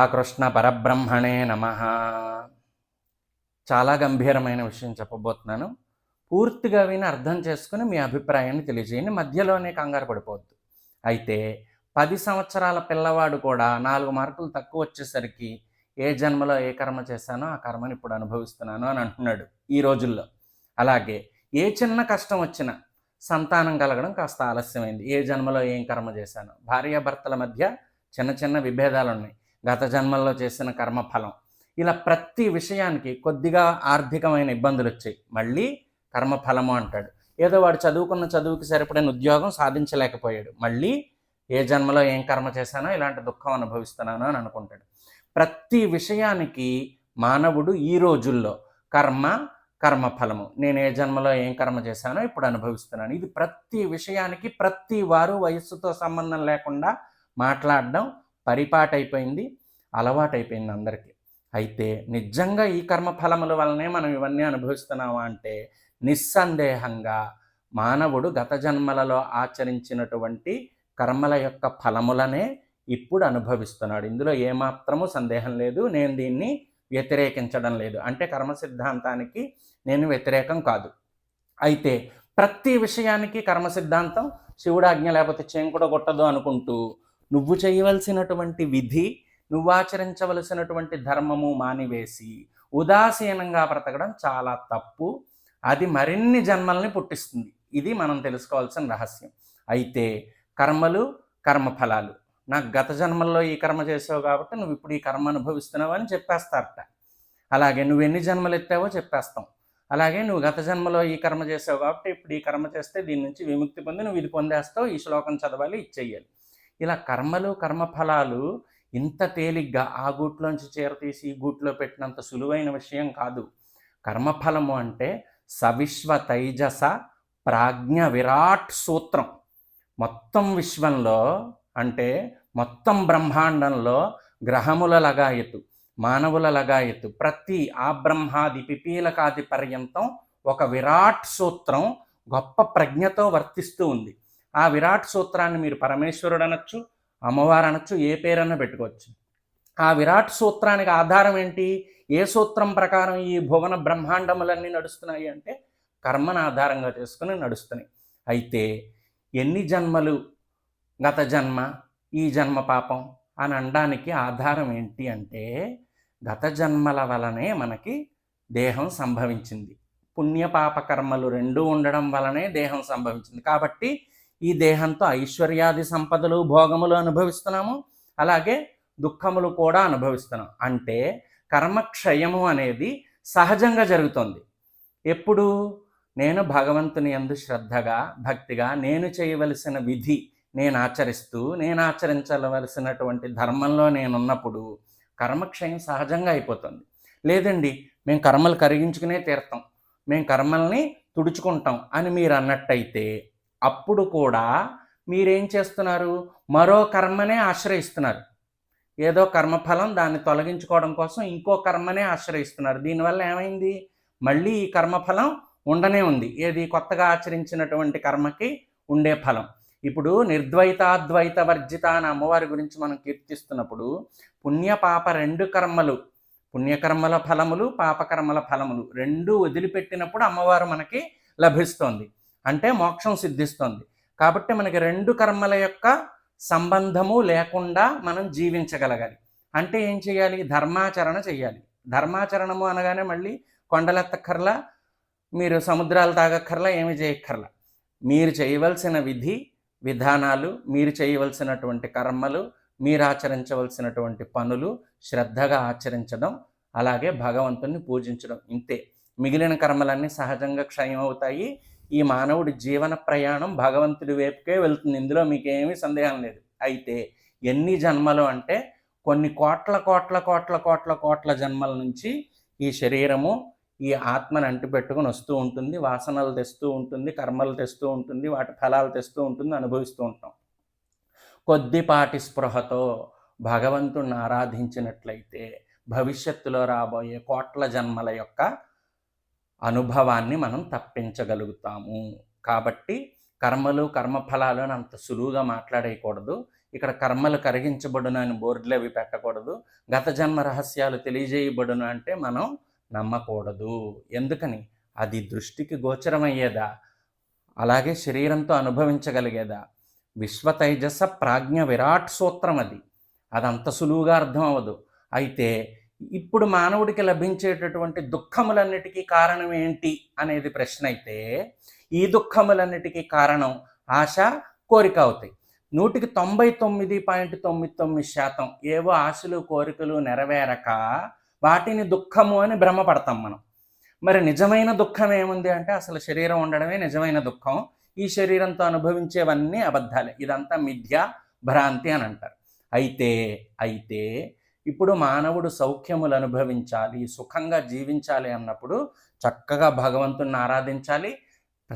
రాధాకృష్ణ పరబ్రహ్మణే నమ. చాలా గంభీరమైన విషయం చెప్పబోతున్నాను. పూర్తిగా విని అర్థం చేసుకుని మీ అభిప్రాయాన్ని తెలియజేయండి. మధ్యలోనే కంగారు పడిపోవద్దు. అయితే పది సంవత్సరాల పిల్లవాడు కూడా నాలుగు మార్కులు తక్కువ వచ్చేసరికి ఏ జన్మలో ఏ కర్మ చేశానో ఆ కర్మని ఇప్పుడు అనుభవిస్తున్నాను అని అంటున్నాడు ఈ రోజుల్లో. అలాగే ఏ చిన్న కష్టం వచ్చినా సంతానం కలగడం కాస్త ఆలస్యమైంది. ఏ జన్మలో ఏం కర్మ చేశాను. భార్యాభర్తల మధ్య చిన్న చిన్న విభేదాలు ఉన్నాయి గత జన్మల్లో చేసిన కర్మఫలం. ఇలా ప్రతి విషయానికి కొద్దిగా ఆర్థికమైన ఇబ్బందులు వచ్చాయి. మళ్ళీ కర్మఫలము అంటాడు. ఏదో వాడు చదువుకున్న చదువుకి సరిపడిన ఉద్యోగం సాధించలేకపోయాడు. మళ్ళీ ఏ జన్మలో ఏం కర్మ చేశానో ఇలాంటి దుఃఖం అనుభవిస్తున్నాను అని అనుకుంటాడు. ప్రతి విషయానికి మానవుడు ఈ రోజుల్లో కర్మ కర్మఫలము. నేను ఏ జన్మలో ఏం కర్మ చేశానో ఇప్పుడు అనుభవిస్తున్నాను. ఇది ప్రతి విషయానికి ప్రతి వారు వయస్సుతో సంబంధం లేకుండా మాట్లాడడం పరిపాటైపోయింది అలవాటైపోయింది అందరికీ. అయితే నిజంగా ఈ కర్మఫలముల వలనే మనం ఇవన్నీ అనుభవిస్తున్నామా అంటే నిస్సందేహంగా మానవుడు గత జన్మలలో ఆచరించినటువంటి కర్మల యొక్క ఫలములనే ఇప్పుడు అనుభవిస్తున్నాడు. ఇందులో ఏమాత్రము సందేహం లేదు. నేను దీన్ని వ్యతిరేకించడం లేదు. అంటే కర్మ సిద్ధాంతానికి నేను వ్యతిరేకం కాదు. అయితే ప్రతి విషయానికి కర్మ సిద్ధాంతం శివుడు ఆజ్ఞ లేకపోతే చేంకుడ కొట్టదు అనుకుంటూ నువ్వు చేయవలసినటువంటి విధి నువ్వు ఆచరించవలసినటువంటి ధర్మము మానివేసి ఉదాసీనంగా బ్రతకడం చాలా తప్పు. అది మరిన్ని జన్మల్ని పుట్టిస్తుంది. ఇది మనం తెలుసుకోవాల్సిన రహస్యం. అయితే కర్మలు కర్మఫలాలు. నాకు గత జన్మల్లో ఈ కర్మ చేసావు కాబట్టి నువ్వు ఇప్పుడు ఈ కర్మ అనుభవిస్తున్నావు అని చెప్పేస్తారట. అలాగే నువ్వు ఎన్ని జన్మలు ఎత్తావో చెప్పేస్తాం. అలాగే నువ్వు గత జన్మలో ఈ కర్మ చేసావు కాబట్టి ఇప్పుడు ఈ కర్మ చేస్తే దీని నుంచి విముక్తి పొంది నువ్వు ఇది పొందేస్తావు. ఈ శ్లోకం చదవాలి ఇది చెయ్యాలి. ఇలా కర్మలు కర్మఫలాలు ఇంత తేలిగ్గా ఆ గూట్లోంచి చేరతీసి ఈ గూట్లో పెట్టినంత సులువైన విషయం కాదు. కర్మఫలము అంటే సవిశ్వ తైజస ప్రాజ్ఞ విరాట్ సూత్రం. మొత్తం విశ్వంలో అంటే మొత్తం బ్రహ్మాండంలో గ్రహముల లగాయతు మానవుల లగాయతు ప్రతి ఆ బ్రహ్మాది పిపీలకాది పర్యంతం ఒక విరాట్ సూత్రం గొప్ప ప్రజ్ఞతో వర్తిస్తూ ఉంది. ఆ విరాట్ సూత్రాన్ని మీరు పరమేశ్వరుడు అనొచ్చు అమ్మవారు అనొచ్చు ఏ పేరన్నా పెట్టుకోవచ్చు. ఆ విరాట్ సూత్రానికి ఆధారం ఏంటి? ఏ సూత్రం ప్రకారం ఈ భువన బ్రహ్మాండములన్నీ నడుస్తున్నాయి అంటే కర్మను ఆధారంగా చేసుకుని నడుస్తున్నాయి. అయితే ఎన్ని జన్మలు? గత జన్మ ఈ జన్మ పాపం అని అనడానికి ఆధారం ఏంటి అంటే గత జన్మల వలనే మనకి దేహం సంభవించింది. పుణ్యపాప కర్మలు రెండూ ఉండడం వలనే దేహం సంభవించింది. కాబట్టి ఈ దేహంతో ఐశ్వర్యాది సంపదలు భోగములు అనుభవిస్తున్నాము. అలాగే దుఃఖములు కూడా అనుభవిస్తున్నాం. అంటే కర్మక్షయము అనేది సహజంగా జరుగుతుంది. ఎప్పుడు? నేను భగవంతుని ఎందు శ్రద్ధగా భక్తిగా నేను చేయవలసిన విధి నేను ఆచరిస్తూ నేను ఆచరించవలసినటువంటి ధర్మంలో నేనున్నప్పుడు కర్మక్షయం సహజంగా అయిపోతుంది. లేదండి మేము కర్మలు కరిగించుకునే తీరుతాం మేము కర్మల్ని తుడుచుకుంటాం అని మీరు అన్నట్టయితే అప్పుడు కూడా మీరేం చేస్తున్నారు? మరో కర్మనే ఆశ్రయిస్తున్నారు. ఏదో కర్మఫలం దాన్ని తొలగించుకోవడం కోసం ఇంకో కర్మనే ఆశ్రయిస్తున్నారు. దీనివల్ల ఏమైంది? మళ్ళీ ఈ కర్మఫలం ఉండనే ఉంది. ఏది? కొత్తగా ఆచరించినటువంటి కర్మకి ఉండే ఫలం. ఇప్పుడు నిర్ద్వైతాద్వైత వర్జిత అని అమ్మవారి గురించి మనం కీర్తిస్తున్నప్పుడు పుణ్యపాప రెండు కర్మలు పుణ్యకర్మల ఫలములు పాపకర్మల ఫలములు రెండు వదిలిపెట్టినప్పుడు అమ్మవారు మనకి లభిస్తోంది. అంటే మోక్షం సిద్ధిస్తుంది. కాబట్టి మనకి రెండు కర్మల యొక్క సంబంధము లేకుండా మనం జీవించగలగాలి. అంటే ఏం చేయాలి? ధర్మాచరణ చేయాలి. ధర్మాచరణము అనగానే మళ్ళీ కొండలెత్తక్కర్లా మీరు సముద్రాలు తాగక్కర్లా ఏమి చేయక్కర్లా. మీరు చేయవలసిన విధి విధానాలు మీరు చేయవలసినటువంటి కర్మలు మీరు ఆచరించవలసినటువంటి పనులు శ్రద్ధగా ఆచరించడం అలాగే భగవంతుని పూజించడం. ఇంతే. మిగిలిన కర్మలన్నీ సహజంగా క్షయం అవుతాయి ఈ మానవుడి జీవన ప్రయాణం భగవంతుడి వైపుకే వెళ్తుంది. ఇందులో మీకేమీ సందేహం లేదు. అయితే ఎన్ని జన్మలు అంటే కొన్ని కోట్ల కోట్ల కోట్ల కోట్ల కోట్ల జన్మల నుంచి ఈ శరీరము ఈ ఆత్మని అంటిపెట్టుకుని వస్తూ ఉంటుంది. వాసనలు తెస్తూ ఉంటుంది కర్మలు తెస్తూ ఉంటుంది వాటి ఫలాలు తెస్తూ ఉంటుంది అనుభవిస్తూ ఉంటాం. కొద్దిపాటి స్పృహతో భగవంతుణ్ణి ఆరాధించినట్లయితే భవిష్యత్తులో రాబోయే కోట్ల జన్మల యొక్క అనుభవాన్ని మనం తప్పించగలుగుతాము. కాబట్టి కర్మలు కర్మఫలాలు అని అంత సులువుగా మాట్లాడేయకూడదు. ఇక్కడ కర్మలు కరిగించబడును అని బోర్డులు అవి పెట్టకూడదు. గత జన్మ రహస్యాలు తెలియజేయబడును అంటే మనం నమ్మకూడదు. ఎందుకని? అది దృష్టికి గోచరమయ్యేదా? అలాగే శరీరంతో అనుభవించగలిగేదా? విశ్వతైజస ప్రాజ్ఞ విరాట్ సూత్రం అది. అదంత సులువుగా అర్థం అవ్వదు అయితే ఇప్పుడు మానవుడికి లభించేటటువంటి దుఃఖములన్నిటికీ కారణం ఏంటి అనేది ప్రశ్న అయితే ఈ దుఃఖములన్నిటికీ కారణం ఆశ కోరిక అవుతాయి. నూటికి తొంభై తొమ్మిది పాయింట్ తొమ్మిది తొమ్మిది శాతం ఏవో ఆశలు కోరికలు నెరవేరక వాటిని దుఃఖము అని భ్రమపడతాం మనం. మరి నిజమైన దుఃఖం ఏముంది అంటే అసలు శరీరం ఉండడమే నిజమైన దుఃఖం. ఈ శరీరంతో అనుభవించేవన్నీ అబద్ధాలే. ఇదంతా మిథ్య భ్రాంతి అని అంటారు. అయితే అయితే ఇప్పుడు మానవుడు సౌఖ్యములు అనుభవించాలి సుఖంగా జీవించాలి అన్నప్పుడు చక్కగా భగవంతుణ్ణి ఆరాధించాలి.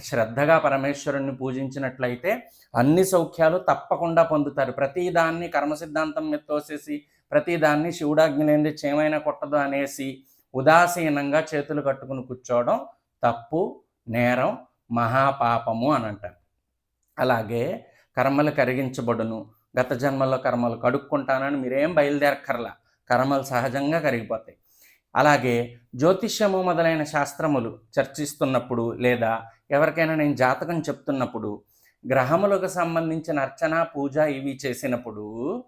శ్రద్ధగా పరమేశ్వరుణ్ణి పూజించినట్లయితే అన్ని సౌఖ్యాలు తప్పకుండా పొందుతారు. ప్రతిదాన్ని కర్మ సిద్ధాంతం మీద తోసేసి ప్రతిదాన్ని శివుడాజ్ఞ చేమైనా కొట్టదు అనేసి ఉదాసీనంగా చేతులు కట్టుకుని కూర్చోవడం తప్పు నేరం మహాపాపము అని అంటారు. అలాగే కర్మలు కరిగించబడును. గత జన్మలో కర్మలు కడుక్కుంటానని మీరేం బయలుదేరక్కర్లా. కర్మలు సహజంగా కరిగిపోతాయి. అలాగే జ్యోతిష్యము మొదలైన శాస్త్రములు చర్చిస్తున్నప్పుడు లేదా ఎవరికైనా నేను జాతకం చెప్తున్నప్పుడు గ్రహములకు సంబంధించిన అర్చన పూజ ఇవి చేసినప్పుడు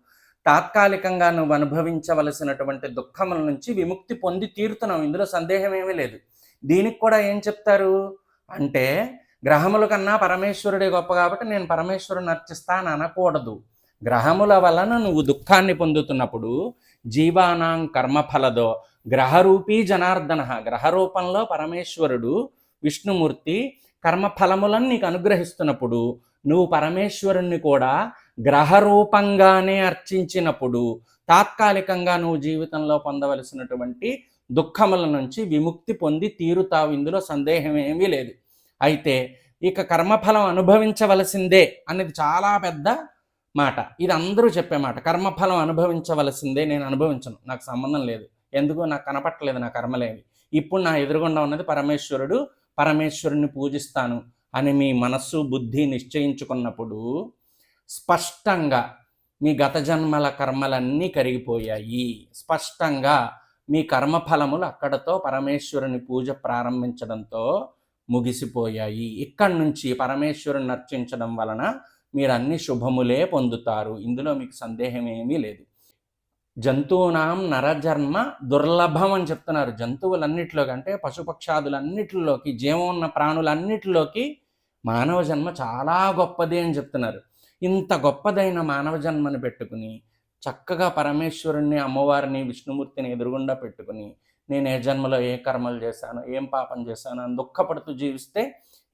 తాత్కాలికంగా నువ్వు అనుభవించవలసినటువంటి దుఃఖముల నుంచి విముక్తి పొంది తీరుతున్నావు. ఇందులో సందేహం ఏమీ లేదు. దీనికి కూడా ఏం చెప్తారు? అంటే గ్రహముల కన్నా పరమేశ్వరుడే గొప్ప కాబట్టి నేను పరమేశ్వరుని అర్చిస్తా అనకూడదు గ్రహముల వలన నువ్వు దుఃఖాన్ని పొందుతున్నప్పుడు జీవానాం కర్మఫలదో. గ్రహరూపీ జనార్దన. గ్రహ రూపంలో పరమేశ్వరుడు విష్ణుమూర్తి కర్మఫలములను నీకు అనుగ్రహిస్తున్నప్పుడు నువ్వు పరమేశ్వరుణ్ణి కూడా గ్రహరూపంగానే అర్చించినప్పుడు తాత్కాలికంగా నువ్వు జీవితంలో పొందవలసినటువంటి దుఃఖముల నుంచి విముక్తి పొంది తీరుతావు. ఇందులో సందేహం ఏమీ లేదు. అయితే ఇక కర్మఫలం అనుభవించవలసిందే అనేది చాలా పెద్ద మాట. ఇది అందరూ చెప్పే మాట. కర్మఫలం అనుభవించవలసిందే నేను అనుభవించను. నాకు సంబంధం లేదు. ఎందుకు నాకు కనపట్టలేదు నా కర్మలేవి ఇప్పుడు నా ఎదురుగుండా ఉన్నది పరమేశ్వరుడు. పరమేశ్వరుని పూజిస్తాను అని మీ మనస్సు బుద్ధి నిశ్చయించుకున్నప్పుడు స్పష్టంగా మీ గత జన్మల కర్మలన్నీ కరిగిపోయాయి. స్పష్టంగా మీ కర్మఫలములు అక్కడతో పరమేశ్వరుని పూజ ప్రారంభించడంతో ముగిసిపోయాయి. ఇక్కడి నుంచి పరమేశ్వరుని అర్చించడం వలన మీరు అన్ని శుభములే పొందుతారు. ఇందులో మీకు సందేహం ఏమీ లేదు. జంతువునాం నరజన్మ దుర్లభం అని చెప్తున్నారు. జంతువులన్నిటిలోకి కంటే పశుపక్షాదులన్నిటిలోకి జీవం ఉన్న ప్రాణులన్నిటిలోకి మానవ జన్మ చాలా గొప్పది అని చెప్తున్నారు. ఇంత గొప్పదైన మానవ జన్మని పెట్టుకుని చక్కగా పరమేశ్వరుణ్ణి అమ్మవారిని విష్ణుమూర్తిని ఎదురుగుండా పెట్టుకుని నేను ఏ జన్మలో ఏ కర్మలు చేశాను ఏం పాపం చేశాను అని దుఃఖపడుతూ జీవిస్తే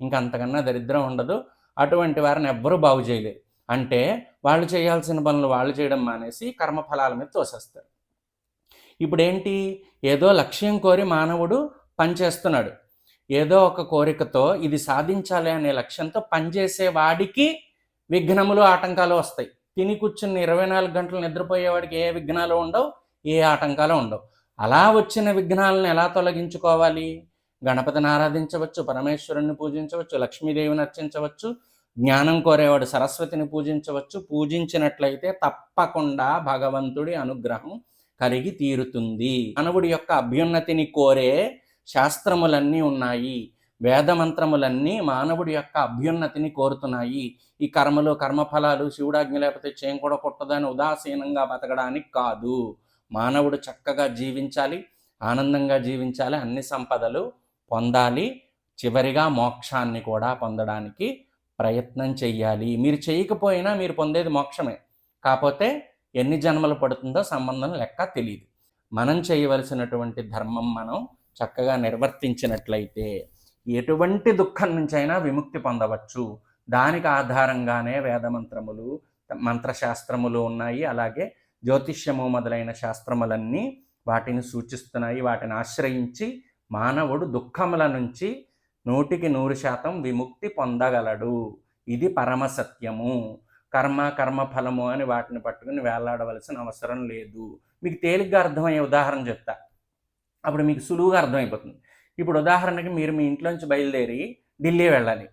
ఇంకా అంతకన్నా దరిద్రం ఉండదు. అటువంటి వారిని ఎవ్వరూ బాగు చేయలేరు అంటే వాళ్ళు చేయాల్సిన పనులు వాళ్ళు చేయడం మానేసి కర్మఫలాల మీద తోసేస్తారు. ఇప్పుడు ఏంటి ఏదో లక్ష్యం కోరి మానవుడు పనిచేస్తున్నాడు ఏదో ఒక కోరికతో ఇది సాధించాలి అనే లక్ష్యంతో పనిచేసే వాడికి విఘ్నములు ఆటంకాలు వస్తాయి. తిని కూర్చుని ఇరవై నాలుగు గంటలు నిద్రపోయేవాడికి ఏ విఘ్నాలు ఉండవు? ఏ ఆటంకాలు ఉండవు. అలా వచ్చిన విఘ్నాలను ఎలా తొలగించుకోవాలి? గణపతిని ఆరాధించవచ్చు పరమేశ్వరుని పూజించవచ్చు లక్ష్మీదేవిని అర్చించవచ్చు జ్ఞానం కోరేవాడు సరస్వతిని పూజించవచ్చు పూజించినట్లయితే తప్పకుండా భగవంతుడి అనుగ్రహం కలిగి తీరుతుంది. మానవుడి యొక్క అభ్యున్నతిని కోరే శాస్త్రములన్నీ ఉన్నాయి. వేదమంత్రములన్నీ మానవుడి యొక్క అభ్యున్నతిని కోరుతున్నాయి. ఈ కర్మలు కర్మఫలాలు శివుడాజ్ఞ లేకపోతే చేయం కూడా పుట్టదని ఉదాసీనంగా బతకడానికి కాదు. మానవుడు చక్కగా జీవించాలి ఆనందంగా జీవించాలి అన్ని సంపదలు పొందాలి. చివరిగా మోక్షాన్ని కూడా పొందడానికి ప్రయత్నం చెయ్యాలి. మీరు చేయకపోయినా మీరు పొందేది మోక్షమే. కాకపోతే ఎన్ని జన్మలు పడుతుందో సంబంధం లెక్క తెలియదు మనం చేయవలసినటువంటి ధర్మం మనం చక్కగా నిర్వర్తించినట్లయితే ఎటువంటి దుఃఖం నుంచైనా విముక్తి పొందవచ్చు. దానికి ఆధారంగానే వేదమంత్రములు మంత్రశాస్త్రములు ఉన్నాయి. అలాగే జ్యోతిష్యము మొదలైన శాస్త్రములన్నీ వాటిని సూచిస్తున్నాయి. వాటిని ఆశ్రయించి మానవుడు దుఃఖముల నుంచి నూటికి నూరు శాతం విముక్తి పొందగలడు. ఇది పరమసత్యము కర్మ కర్మ ఫలము అని వాటిని పట్టుకుని వేలాడవలసిన అవసరం లేదు. మీకు తేలిగ్గా అర్థమయ్యే ఉదాహరణ చెప్తా. అప్పుడు మీకు సులువుగా అర్థమైపోతుంది. ఇప్పుడు ఉదాహరణకి మీరు మీ ఇంట్లోంచి బయలుదేరి ఢిల్లీ వెళ్ళాలి.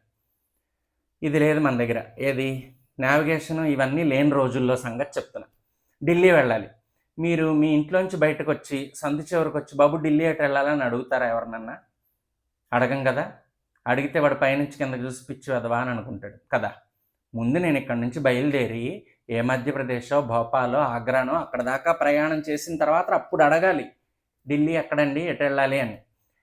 ఇది లేదు మన దగ్గర. ఏది? నావిగేషన్ ఇవన్నీ లేని రోజుల్లో సంగతి చెప్తున్నా. ఢిల్లీ వెళ్ళాలి. మీరు మీ ఇంట్లోంచి బయటకు వచ్చి సంధి చివరికి వచ్చి బాబు ఢిల్లీ అటు వెళ్ళాలని అడుగుతారా ఎవరినన్నా? అడగం కదా. అడిగితే వాడు పైనుంచి కిందకి చూసి పిచ్చి వదవా అని అనుకుంటాడు. కదా. ముందు నేను ఇక్కడి నుంచి బయలుదేరి ఏ మధ్యప్రదేశో భోపాలో ఆగ్రానో అక్కడ దాకా ప్రయాణం చేసిన తర్వాత అప్పుడు అడగాలి. ఢిల్లీ ఎక్కడండి? ఎటు వెళ్ళాలి? అని.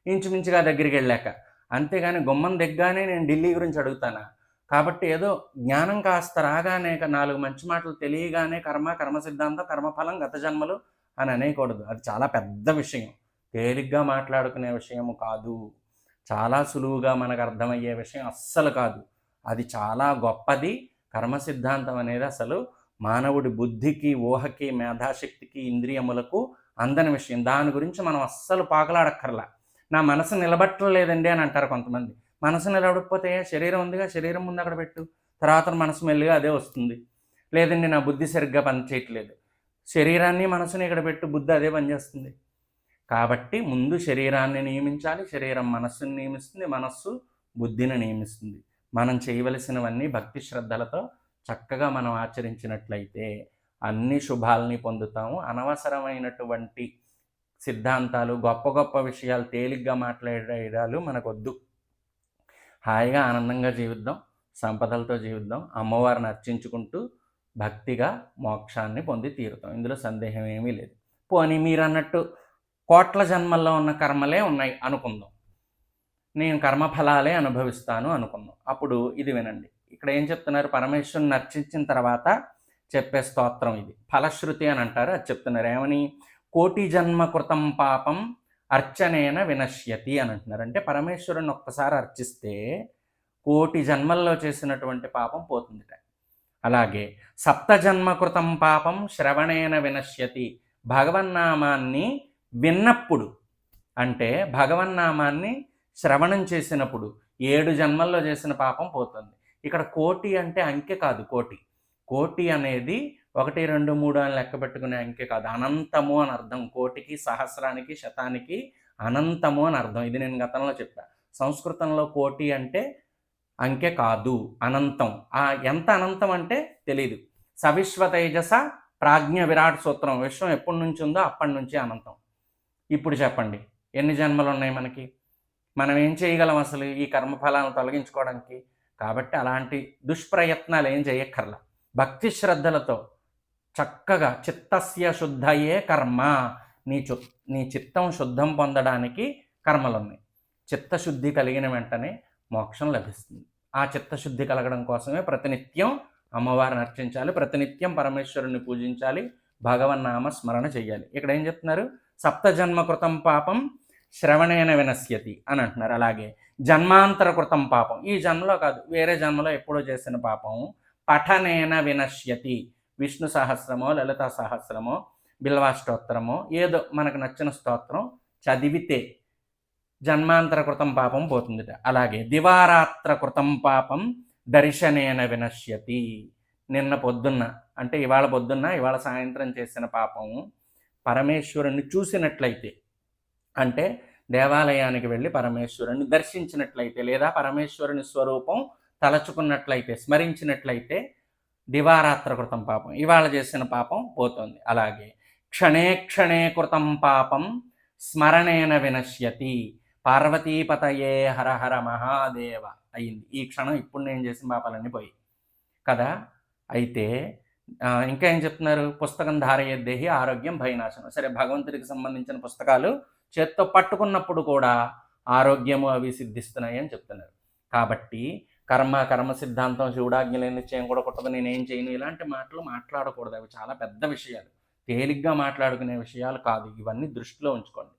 ఇంచుమించుగా దగ్గరికి వెళ్ళాక అంతేగాని గుమ్మం దిగ్గానే నేను ఢిల్లీ గురించి అడుగుతానా? కాబట్టి ఏదో జ్ఞానం కాస్త రాగానే నాలుగు మంచి మాటలు తెలియగానే కర్మ కర్మ సిద్ధాంతం కర్మఫలం గత జన్మలు అని అనేయకూడదు అది చాలా పెద్ద విషయం. తేలిగ్గా మాట్లాడుకునే విషయము కాదు. చాలా సులువుగా మనకు అర్థమయ్యే విషయం అస్సలు కాదు. అది చాలా గొప్పది. కర్మ సిద్ధాంతం అనేది అసలు మానవుడి బుద్ధికి ఊహకి మేధాశక్తికి ఇంద్రియములకు అందని విషయం. దాని గురించి మనం అస్సలు పాకలాడక్కర్లా. నా మనసు నిలబట్టలేదండి అని అంటారు కొంతమంది. మనసు నిలబడకపోతే శరీరం ఉందిగా శరీరం ముందు అక్కడ పెట్టు. తర్వాత మనసు మెల్లిగా అదే వస్తుంది. లేదండి నా బుద్ధి సరిగ్గా పనిచేయట్లేదు శరీరాన్ని మనసుని ఇక్కడ పెట్టు బుద్ధి అదే పనిచేస్తుంది కాబట్టి ముందు శరీరాన్ని నియమించాలి శరీరం మనస్సుని నియమిస్తుంది మనస్సు బుద్ధిని నియమిస్తుంది. మనం చేయవలసినవన్నీ భక్తి శ్రద్ధలతో చక్కగా మనం ఆచరించినట్లయితే అన్ని శుభాలని పొందుతాము. అనవసరమైనటువంటి సిద్ధాంతాలు గొప్ప గొప్ప విషయాలు తేలిగ్గా మాట్లాడేడాలు మనకొద్దు. హాయిగా ఆనందంగా జీవిద్దాం సంపదలతో జీవిద్దాం అమ్మవారిని అర్చించుకుంటూ భక్తిగా మోక్షాన్ని పొంది తీరుతాం. ఇందులో సందేహం ఏమీ లేదు. పోనీ మీరు అన్నట్టు కోట్ల జన్మల్లో ఉన్న కర్మలే ఉన్నాయి అనుకుందాం. నేను కర్మఫలాలే అనుభవిస్తాను అనుకుందాం. అప్పుడు ఇది వినండి. ఇక్కడ ఏం చెప్తున్నారు? పరమేశ్వరుని నర్చించిన తర్వాత చెప్పే స్తోత్రం ఇది. ఫలశ్రుతి అని అంటారు. అది చెప్తున్నారు. ఏమని? కోటి జన్మ కృతం పాపం అర్చనేన వినశ్యతి అని అంటున్నారు. అంటే పరమేశ్వరుని ఒక్కసారి అర్చిస్తే కోటి జన్మల్లో చేసినటువంటి పాపం పోతుందిట. అలాగే సప్త పాపం శ్రవణేన వినశ్యతి. భగవన్నామాన్ని విన్నప్పుడు అంటే భగవన్నామాన్ని శ్రవణం చేసినప్పుడు ఏడు జన్మల్లో చేసిన పాపం పోతుంది. ఇక్కడ కోటి అంటే అంకె కాదు కోటి. కోటి అనేది ఒకటి రెండు మూడు అని లెక్క పెట్టుకునే అంకె కాదు. అనంతము అని అర్థం. కోటికి సహస్రానికి శతానికి అనంతము అని అర్థం. ఇది నేను గతంలో చెప్పా. సంస్కృతంలో కోటి అంటే అంకె కాదు. అనంతం. ఆ ఎంత అనంతం అంటే తెలియదు సవిశ్వ తేజస ప్రాజ్ఞ విరాట్ సూత్రం. విశ్వం ఎప్పటి నుంచి ఉందో అప్పటి నుంచి అనంతం. ఇప్పుడు చెప్పండి. ఎన్ని జన్మలు ఉన్నాయి మనకి? మనం ఏం చేయగలం అసలు ఈ కర్మఫలాలను తొలగించుకోవడానికి? కాబట్టి అలాంటి దుష్ప్రయత్నాలు ఏం చేయక్కర్లా. భక్తి శ్రద్ధలతో చక్కగా చిత్తస్య శుద్ధయే కర్మ. నీ చు నీ చిత్తం శుద్ధం పొందడానికి కర్మలు ఉన్నాయి చిత్తశుద్ధి కలిగిన వెంటనే మోక్షం లభిస్తుంది. ఆ చిత్తశుద్ధి కలగడం కోసమే ప్రతినిత్యం అమ్మవారిని అర్చించాలి ప్రతినిత్యం పరమేశ్వరుని పూజించాలి భగవన్నామ స్మరణ చేయాలి ఇక్కడ ఏం చెప్తున్నారు? సప్తజన్మ కృతం పాపం శ్రవణేన వినశ్యతి అని అంటున్నారు. అలాగే జన్మాంతర కృతం పాపం. ఈ జన్మలో కాదు వేరే జన్మలో ఎప్పుడో చేసిన పాపం పఠనేన వినశ్యతి. విష్ణు సహస్రమో లలిత సహస్రమో బిల్వాష్టోత్తరమో ఏదో మనకు నచ్చిన స్తోత్రం చదివితే జన్మాంతర కృతం పాపం పోతుందిట. అలాగే దివారాత్ర కృతం పాపం దర్శనేన వినశ్యతి. నిన్న పొద్దున్న అంటే ఇవాళ పొద్దున్న ఇవాళ సాయంత్రం చేసిన పాపం పరమేశ్వరుణ్ణి చూసినట్లయితే అంటే దేవాలయానికి వెళ్ళి పరమేశ్వరుణ్ణి దర్శించినట్లయితే లేదా పరమేశ్వరుని స్వరూపం తలచుకున్నట్లయితే స్మరించినట్లయితే దివారాత్ర కృతం పాపం. ఇవాళ చేసిన పాపం పోతుంది. అలాగే క్షణే క్షణే కృతం పాపం స్మరణేన వినశ్యతి. పార్వతీపతయే హర హర మహాదేవ అయింది. ఈ క్షణం ఇప్పుడు నేను చేసిన పాపాలన్నీ పోయి. కదా? అయితే ఇంకా ఏం చెప్తున్నారు? పుస్తకం ధారయద్దేహి ఆరోగ్యం భయనాశనం. సరే భగవంతుడికి సంబంధించిన పుస్తకాలు చేత్తో పట్టుకున్నప్పుడు కూడా ఆరోగ్యము అవి సిద్ధిస్తున్నాయి అని చెప్తున్నారు. కాబట్టి కర్మ కర్మ సిద్ధాంతం శివుడాజ్ఞలే నిశ్చయం కూడా కొట్టదు. నేనేం చేయను? ఇలాంటి మాటలు మాట్లాడకూడదు. అవి చాలా పెద్ద విషయాలు. తేలిగ్గా మాట్లాడుకునే విషయాలు కాదు. ఇవన్నీ దృష్టిలో ఉంచుకోండి.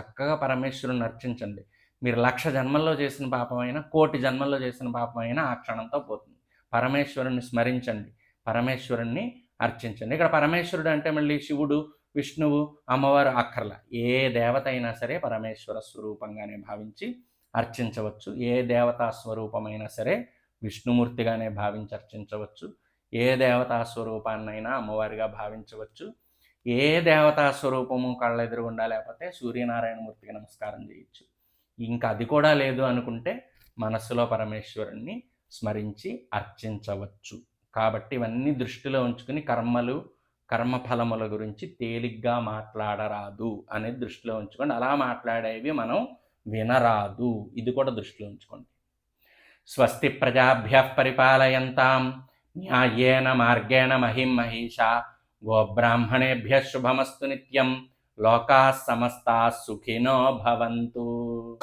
చక్కగా పరమేశ్వరుని అర్చించండి మీరు లక్ష జన్మల్లో చేసిన పాపమైనా కోటి జన్మల్లో చేసిన పాపమైనా ఆ క్షణంతో పోతుంది. పరమేశ్వరుని స్మరించండి. పరమేశ్వరుణ్ణి అర్చించండి. ఇక్కడ పరమేశ్వరుడు అంటే మళ్ళీ శివుడు విష్ణువు అమ్మవారు అక్కర్ల. ఏ దేవత అయినా సరే పరమేశ్వర స్వరూపంగానే భావించి అర్చించవచ్చు. ఏ దేవతా స్వరూపమైనా సరే విష్ణుమూర్తిగానే భావించి అర్చించవచ్చు. ఏ దేవతా స్వరూపాన్నైనా అమ్మవారిగా భావించవచ్చు. ఏ దేవతా స్వరూపము కళ్ళెదురుగుండా లేకపోతే సూర్యనారాయణమూర్తికి నమస్కారం చేయొచ్చు. ఇంకా అది కూడా లేదు అనుకుంటే మనస్సులో పరమేశ్వరుణ్ణి స్మరించి అర్చించవచ్చు. కాబట్టి ఇవన్నీ దృష్టిలో ఉంచుకుని కర్మలు కర్మఫలముల గురించి తేలిగ్గా మాట్లాడరాదు అనేది దృష్టిలో ఉంచుకొని అలా మాట్లాడేవి మనం వినరాదు. ఇది కూడా దృష్టిలో ఉంచుకోండి. స్వస్తి ప్రజాభ్య పరిపాలయంతాం. న్యాయేన మార్గేణ మహిం మహిషా. గోబ్రాహ్మణేభ్య శుభమస్తు నిత్యం. లోకా సమస్తా సుఖినో భవంతు.